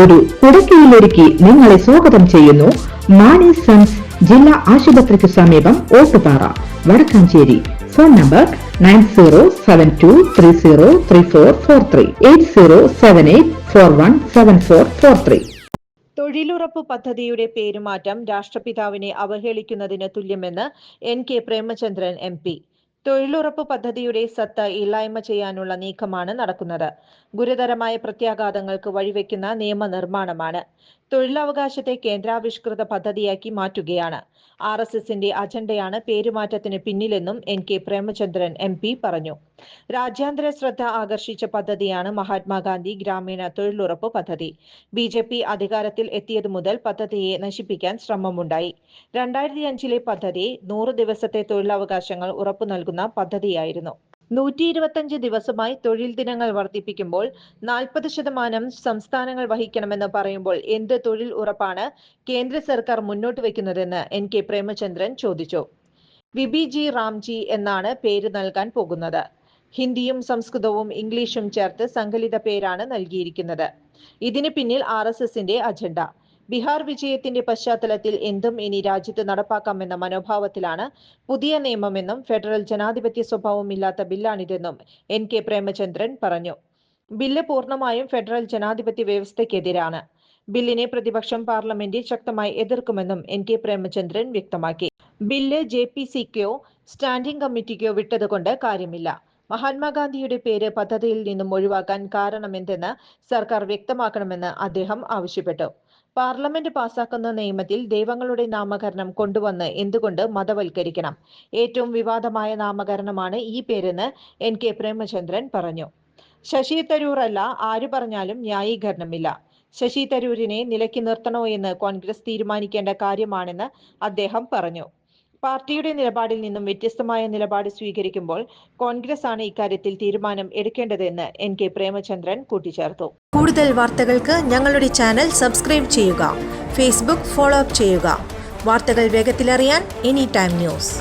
ഒരു കുടക്കീഴിലൊരുക്കി നിങ്ങളെ സ്വാഗതം ചെയ്യുന്നു. മാണി സൺസ് ജില്ലാ ആശുപത്രിക്ക് സമീപം Ottupara Vadakkanchery. Phone number nine zero seven two three zero three four four three eight zero seven eight four one seven four four three. തൊഴിലുറപ്പ് പദ്ധതിയുടെ പേരുമാറ്റം രാഷ്ട്രപിതാവിനെ അവഹേളിക്കുന്നതിന് തുല്യമെന്ന് N K Premachandran M P. തൊഴിലുറപ്പ് പദ്ധതിയുടെ സത്ത ഇല്ലായ്മ ചെയ്യാനുള്ള നീക്കമാണ് നടക്കുന്നത്. ഗുരുതരമായ പ്രത്യാഘാതങ്ങൾക്ക് വഴിവെക്കുന്ന നിയമനിർമ്മാണമാണ് തൊഴിലവകാശത്തെ കേന്ദ്രാവിഷ്കൃത പദ്ധതിയാക്കി മാറ്റുകയാണ്. ആർ എസ് എസിന്റെ അജണ്ടയാണ് പേരുമാറ്റത്തിന് പിന്നിലെന്നും എൻ കെ പ്രേമചന്ദ്രൻ എം പറഞ്ഞു. രാജ്യാന്തര ശ്രദ്ധ ആകർഷിച്ച പദ്ധതിയാണ് മഹാത്മാഗാന്ധി ഗ്രാമീണ തൊഴിലുറപ്പ് പദ്ധതി. ബി ജെ പി അധികാരത്തിൽ എത്തിയതു മുതൽ പദ്ധതിയെ നശിപ്പിക്കാൻ ശ്രമമുണ്ടായി. രണ്ടായിരത്തി അഞ്ചിലെ പദ്ധതി നൂറ് ദിവസത്തെ തൊഴിലവകാശങ്ങൾ ഉറപ്പു നൽകുന്ന പദ്ധതിയായിരുന്നു. നൂറ്റി ഇരുപത്തഞ്ച് ദിവസമായി തൊഴിൽ ദിനങ്ങൾ വർദ്ധിപ്പിക്കുമ്പോൾ നാൽപ്പത് ശതമാനം സംസ്ഥാനങ്ങൾ വഹിക്കണമെന്ന് പറയുമ്പോൾ എന്ത് തൊഴിൽ ഉറപ്പാണ് കേന്ദ്ര സർക്കാർ മുന്നോട്ട് വയ്ക്കുന്നതെന്ന് എൻ കെ പ്രേമചന്ദ്രൻ ചോദിച്ചു. വിബി ജി റാംജി എന്നാണ് പേര് നൽകാൻ പോകുന്നത്. ഹിന്ദിയും സംസ്കൃതവും ഇംഗ്ലീഷും ചേർത്ത് സങ്കലിത പേരാണ് നൽകിയിരിക്കുന്നത്. ഇതിന് പിന്നിൽ ആർ എസ് എസിന്റെ അജണ്ട. ബീഹാർ വിജയത്തിന്റെ പശ്ചാത്തലത്തിൽ എന്തും ഇനി രാജ്യത്ത് നടപ്പാക്കാമെന്ന മനോഭാവത്തിലാണ് പുതിയ നിയമമെന്നും ഫെഡറൽ ജനാധിപത്യ സ്വഭാവം ഇല്ലാത്ത ബില്ലാണിതെന്നും എൻ കെ പ്രേമചന്ദ്രൻ പറഞ്ഞു. ബില്ല് പൂർണമായും ഫെഡറൽ ജനാധിപത്യ വ്യവസ്ഥയ്ക്കെതിരാണ്. ബില്ലിനെ പ്രതിപക്ഷം പാർലമെന്റിൽ ശക്തമായി എതിർക്കുമെന്നും എൻ കെ പ്രേമചന്ദ്രൻ വ്യക്തമാക്കി. ബില്ല് ജെ പി സിക്കോ സ്റ്റാൻഡിംഗ് കമ്മിറ്റിക്കോ വിട്ടതുകൊണ്ട് കാര്യമില്ല. മഹാത്മാഗാന്ധിയുടെ പേര് പദ്ധതിയിൽ നിന്നും ഒഴിവാക്കാൻ കാരണമെന്തെന്ന് സർക്കാർ വ്യക്തമാക്കണമെന്ന് അദ്ദേഹം ആവശ്യപ്പെട്ടു. പാർലമെന്റ് പാസാക്കുന്ന നിയമത്തിൽ ദൈവങ്ങളുടെ നാമകരണം കൊണ്ടുവന്ന് എന്തുകൊണ്ട് മതവൽക്കരിക്കണം? ഏറ്റവും വിവാദമായ നാമകരണമാണ് ഈ പേരെന്ന് എൻ. കെ. പ്രേമചന്ദ്രൻ പറഞ്ഞു. ശശി തരൂർ അല്ല ആര് പറഞ്ഞാലും ന്യായീകരണമില്ല. ശശി തരൂരിനെ നിലയ്ക്ക് നിർത്തണോ എന്ന് കോൺഗ്രസ് തീരുമാനിക്കേണ്ട കാര്യമാണെന്ന് അദ്ദേഹം പറഞ്ഞു. പാർട്ടിയുടെ നിലപാടിൽ നിന്നും വ്യത്യസ്തമായ നിലപാട് സ്വീകരിക്കുമ്പോൾ കോൺഗ്രസ് ആണ് ഇക്കാര്യത്തിൽ തീരുമാനം എടുക്കേണ്ടതെന്ന് എൻ കെ പ്രേമചന്ദ്രൻ കൂട്ടിച്ചേർത്തു. കൂടുതൽ വാർത്തകൾക്ക് ഞങ്ങളുടെ ചാനൽ സബ്സ്ക്രൈബ് ചെയ്യുക ഫേസ്ബുക്ക് ഫോളോ അപ്പ് ചെയ്യുക. വാർത്തകൾ വേഗത്തിലറിയാൻ എനി ടൈം ന്യൂസ്.